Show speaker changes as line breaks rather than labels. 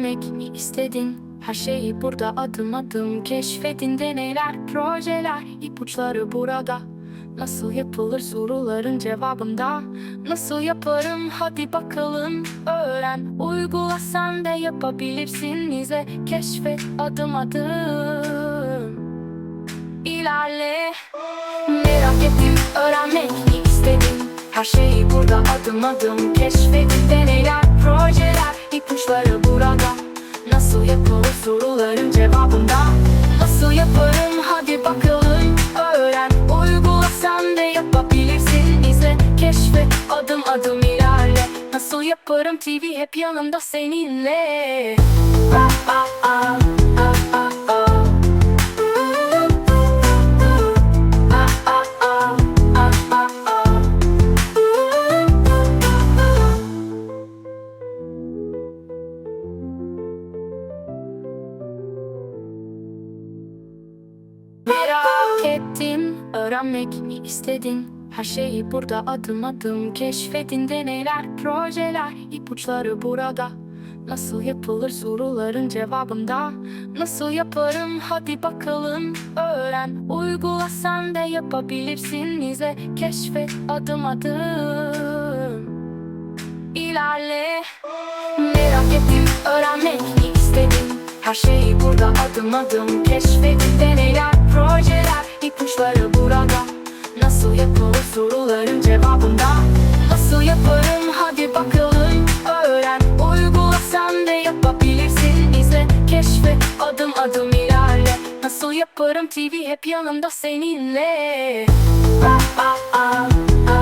Öğrenmek istedin? Her şeyi burada adım adım keşfedin. Deneyler, projeler, ipuçları burada. Nasıl yapılır soruların cevabında? Nasıl yaparım? Hadi bakalım öğren. Uygula sen de yapabilirsin. İzle keşfet adım adım. İlerle. Merak ettim öğrenmek mi istedin Her şeyi burada adım adım keşfedin. Deneyler, projeler, ipuçları burada soruların cevabında. Nasıl yaparım? Hadi bakalım öğren. Uygula sen de yapabilirsin. İzle keşfet adım adım ilerle. Nasıl yaparım? TV hep yanımda seninle ettim, öğrenmek mi istedin? Her şeyi burada adım adım keşfedin. Deneyler, projeler, ipuçları burada. Nasıl yapılır soruların cevabında? Nasıl yaparım? Hadi bakalım. Öğren Uygula sen de yapabilirsin. İzle keşfet adım adım. İlerle. Merak ettim öğrenmek mi istedin? Her şeyi burada adım adım keşfedin. Deneyler, projeler, cevapları burada. Nasıl yapılır soruların cevabında? Nasıl yaparım? Hadi bakalım öğren. Uygula sen de yapabilirsin. İzle Keşfet adım adım ilerle. Nasıl yaparım? TV hep yanımda seninle. Aa, aa, aa.